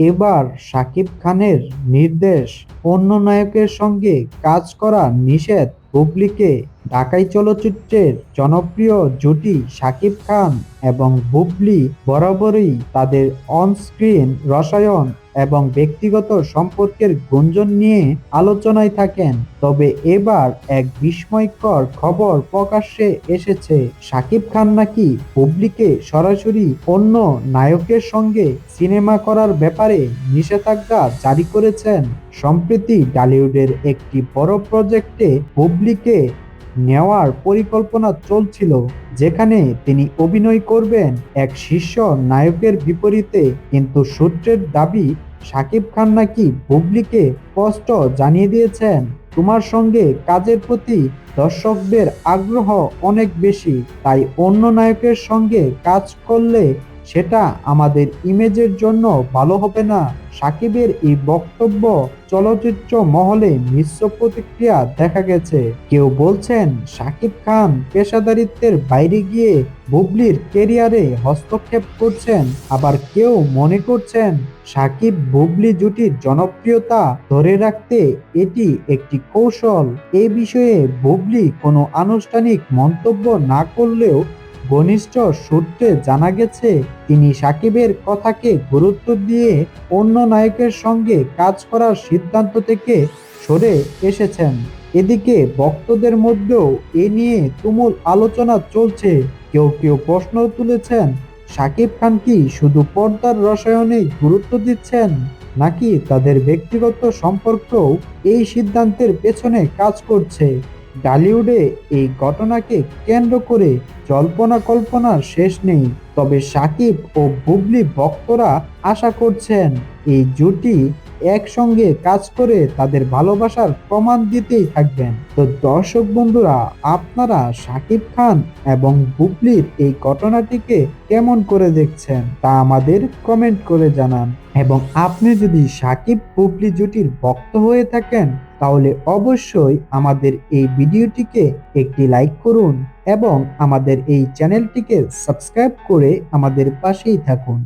এবার শাকিব খানের নির্দেশ অন্য নায়কের সঙ্গে কাজ করা নিষেধ। বুবলিকে ঢাকাই চলচ্চিত্রের জনপ্রিয় জুটি শাকিব খান এবং বুবলি বরাবরই তাদের অনস্ক্রিন রসায়ন এবং ব্যক্তিগত সম্পর্কের গুঞ্জন নিয়ে আলোচনায় থাকেন। তবে এবার এক বিস্ময়কর খবর প্রকাশ্যে এসেছে। শাকিব খান নাকি বুবলিকে সরাসরি অন্য নায়কের সঙ্গে সিনেমা করার ব্যাপারে নিষেধাজ্ঞা জারি করেছেন। সম্প্রতি ডালিউডের একটি বড় প্রজেক্টে বুবলিকে নেওয়ার পরিকল্পনা চলছিল, যেখানে তিনি অভিনয় করবেন এক শীর্ষ নায়কের বিপরীতে। কিন্তু সূত্রের দাবি শাকিব খান নাকি বুবলিকে স্পষ্ট জানিয়ে দিয়েছেন, তোমার সঙ্গে কাজের প্রতি দর্শকদের আগ্রহ অনেক বেশি, তাই অন্য নায়কের সঙ্গে কাজ করলে সেটা আমাদের ইমেজের জন্য ভালো হবে না। সাকিবের এই বক্তব্য চলচ্চিত্র মহলে মিশ্র প্রতিক্রিয়া দেখা গেছে। কেউ বলছেন, সাকিব খান পেশাদারিত্বের বাইরে গিয়ে বুবলির কেরিয়ারে হস্তক্ষেপ করছেন। আবার কেউ মনে করছেন, সাকিব বুবলি জুটির জনপ্রিয়তা ধরে রাখতে এটি একটি কৌশল। এ বিষয়ে বুবলি কোনো আনুষ্ঠানিক মন্তব্য না করলেও ঘনিষ্ঠ সূত্রে জানা গেছে, তিনি সাকিবের কথাকে গুরুত্ব দিয়ে অন্য নায়কের সঙ্গে কাজ করার সিদ্ধান্ত থেকে সরে এসেছেন। এদিকে ভক্তদের মধ্যেও এ নিয়ে তুমুল আলোচনা চলছে। কেউ কেউ প্রশ্ন তুলেছেন, সাকিব খান কি শুধু পর্দার রসায়নে গুরুত্ব দিচ্ছেন, নাকি তাদের ব্যক্তিগত সম্পর্কও এই সিদ্ধান্তের পেছনে কাজ করছে? ডালিউডে এই ঘটনাকে কেন্দ্র করে জল্পনা কল্পনার শেষ নেই। তবে সাকিব ও বুবলি ভক্তরা আশা করছেন এই জুটি একসঙ্গে কাজ করে তাদের ভালোবাসার প্রমাণ দিতেই থাকবেন। তো দর্শক বন্ধুরা, আপনারা সাকিব খান এবং বুবলির এই ঘটনাটিকে কেমন করে দেখছেন তা আমাদের কমেন্ট করে জানান। এবং আপনি যদি সাকিব, বুবলি জুটির ভক্ত হয়ে থাকেন, তাহলে অবশ্যই আমাদের এই ভিডিওটিকে একটি লাইক করুন এবং আমাদের এই চ্যানেলটিকে সাবস্ক্রাইব করে আমাদের পাশেই থাকুন।